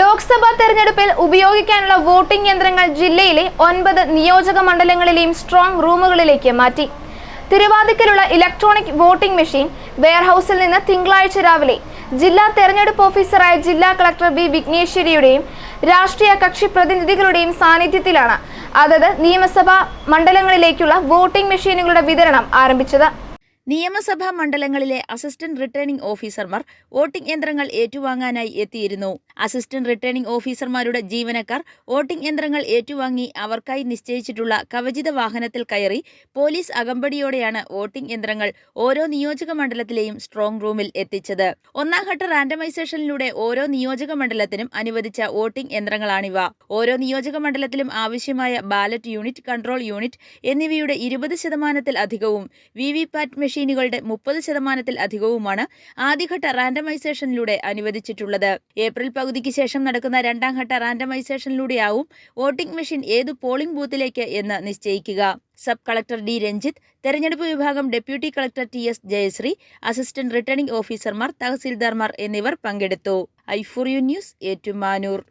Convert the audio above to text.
ലോക്സഭാ തെരഞ്ഞെടുപ്പിൽ ഉപയോഗിക്കാനുള്ള വോട്ടിംഗ് യന്ത്രങ്ങൾ ജില്ലയിലെ ഒൻപത് നിയോജക മണ്ഡലങ്ങളിലെയും സ്ട്രോങ് റൂമുകളിലേക്ക് മാറ്റി. തിരുവാതിക്കലുള്ള ഇലക്ട്രോണിക് വോട്ടിംഗ് മെഷീൻ വെയർഹൌസിൽ നിന്ന് തിങ്കളാഴ്ച രാവിലെ ജില്ലാ തെരഞ്ഞെടുപ്പ് ഓഫീസറായ ജില്ലാ കളക്ടർ ബി വിഘ്നേശ്വരിയുടെയും രാഷ്ട്രീയ കക്ഷി പ്രതിനിധികളുടെയും സാന്നിധ്യത്തിലാണ് അതത് നിയമസഭാ മണ്ഡലങ്ങളിലേക്കുള്ള വോട്ടിംഗ് മെഷീനുകളുടെ വിതരണം ആരംഭിച്ചത്. നിയമസഭാ മണ്ഡലങ്ങളിലെ അസിസ്റ്റന്റ് റിട്ടേണിംഗ് ഓഫീസർമാർ വോട്ടിംഗ് യന്ത്രങ്ങൾ ഏറ്റുവാങ്ങാനായി എത്തിയിരുന്നു. അസിസ്റ്റന്റ് റിട്ടേണിംഗ് ഓഫീസർമാരുടെ ജീവനക്കാർ വോട്ടിംഗ് യന്ത്രങ്ങൾ ഏറ്റുവാങ്ങി അവർക്കായി നിശ്ചയിച്ചിട്ടുള്ള കവചിത വാഹനത്തിൽ കയറി പോലീസ് അകമ്പടിയോടെയാണ് വോട്ടിംഗ് യന്ത്രങ്ങൾ ഓരോ നിയോജക മണ്ഡലത്തിലെയും സ്ട്രോങ് റൂമിൽ എത്തിച്ചത്. ഒന്നാംഘട്ട റാൻഡമൈസേഷനിലൂടെ ഓരോ നിയോജക മണ്ഡലത്തിനും അനുവദിച്ച വോട്ടിംഗ് യന്ത്രങ്ങളാണിവ. ഓരോ നിയോജക മണ്ഡലത്തിലും ആവശ്യമായ ബാലറ്റ് യൂണിറ്റ് കൺട്രോൾ യൂണിറ്റ് എന്നിവയുടെ ഇരുപത് ശതമാനത്തിൽ അധികവും വി വി പാറ്റ് മെഷീനുകളുടെ മുപ്പത് ശതമാനത്തിൽ അധികവുമാണ് ആദ്യഘട്ട റാൻഡമൈസേഷനിലൂടെ അനുവദിച്ചിട്ടുള്ളത്. ഏപ്രിൽ പകുതിക്ക് ശേഷം നടക്കുന്ന രണ്ടാം ഘട്ട റാൻഡമൈസേഷനിലൂടെയാവും വോട്ടിംഗ് മെഷീൻ ഏതു പോളിംഗ് ബൂത്തിലേക്ക് എന്ന് നിശ്ചയിക്കുക. Sub collector D. രഞ്ജിത്ത് തെരഞ്ഞെടുപ്പ് വിഭാഗം deputy collector T. S. Jayasree assistant returning ഓഫീസർമാർ തഹസീൽദാർമാർ എന്നിവർ പങ്കെടുത്തു. I for U news Ettumanoor.